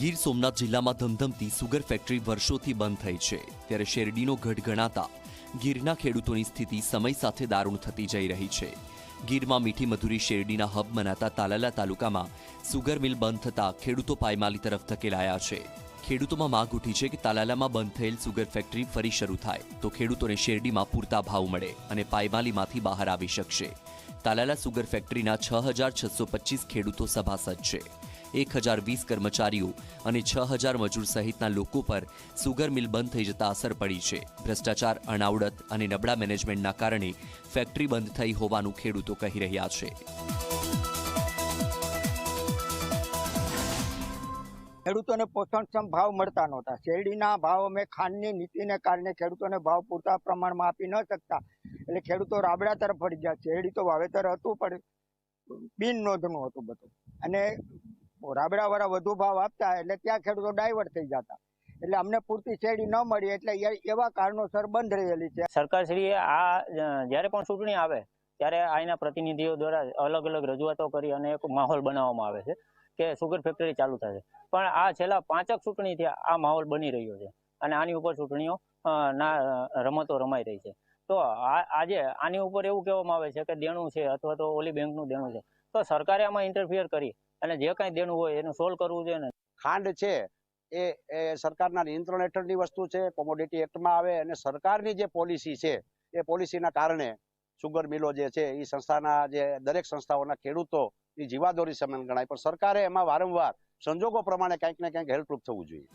ગીર સોમનાથ જિલ્લામાં ધમધમતી sugar factory વર્ષોથી બંધ થઈ છે. ત્યારે શેરડીનો ગઢ ગણાતા ગીરના ખેડૂતોની સ્થિતિ સમય સાથે દારૂણ થતી જઈ રહી છે. ગીરમાં મીઠી મધુરી શેરડીના હબ મનાતા તાલાલા તાલુકામાં સુગર મિલ બંધ થતાં ખેડૂતો પાયમાલી તરફ ધકેલાયા છે. ખેડૂતોમાં માંગ ઉઠી છે કે તાલાલામાં બંધ થયેલ સુગર ફેક્ટરી ફરી શરૂ થાય, તો ખેડૂતોને શેરડીમાં પૂરતા ભાવ મળે અને પાયમાલીમાંથી બહાર આવી શકશે. તાલાલા સુગર ફેક્ટરીના છ હજાર છસો પચીસ ખેડૂતો સભાસદ છે. એક હજાર વીસ કર્મચારીઓ અને છ હજાર મજૂર સહિતના લોકો પર સુગર મિલ બંધ થઈ જતા અસર પડી છે. ભ્રષ્ટાચાર, અનાવડત અને નબળા મેનેજમેન્ટના કારણે ફેક્ટરી બંધ થઈ હોવાનું ખેડૂતો કહી રહ્યા છે. ખેડૂતોને પોષણક્ષમ ભાવ મળતા નહોતા. શેરડીના ભાવ અમે ખાંડની નીતિને કારણે ખેડૂતોને ભાવ પૂરતા પ્રમાણમાં આપી ન શકતા. એટલે ખેડૂતો રાબડા તરફ વળી ગયા. શેરડી તો વાવેતર હતું, પણ બિન નોંધનું હતું બધું. અને રાબડાવાળા વધુ ભાવ આપતા એટલે ત્યાં ખેડૂતો ડાયવર્ટ થઈ જતા. એટલે અમને પૂરતી શેરડી ન મળી એટલે એવા કારણોસર બંધ રહેલી છે. સરકારશ્રીએ આ જ્યારે પણ ચૂંટણી આવે, ત્યારે અહીંના પ્રતિનિધિઓ દ્વારા અલગ અલગ રજૂઆતો કરી અને એક માહોલ બનાવવામાં આવે છે કે સુગર ફેક્ટરી ચાલુ થશે. પણ આ છેલ્લા પાંચક ચૂંટણીથી આ માહોલ બની રહ્યો છે અને આની ઉપર ચૂંટણીઓ ના રમતો રમાઈ રહી છે. તો આજે આની ઉપર એવું કહેવામાં આવે છે કે દેણું છે અથવા તો ઓલી બેંકનું દેણું છે. તો સરકારે આમાં ઇન્ટરફિયર કરી. અને જે કાંઈ દેણું હોય એનું સોલ્વ કરવું જોઈએ ને. ખાંડ છે, એ સરકારના નિયંત્રણ હેઠળની વસ્તુ છે કોમોડિટી એક્ટમાં આવે અને સરકારની જે પોલિસી છે, એ પોલિસીના કારણે સુગર મિલો જે છે એ સંસ્થાના જે દરેક સંસ્થાઓના ખેડૂતો એ જીવાદોરી સમાન ગણાય. પણ સરકારે એમાં વારંવાર સંજોગો પ્રમાણે કંઈક ને કંઈક હેલ્પરૂપ થવું જોઈએ.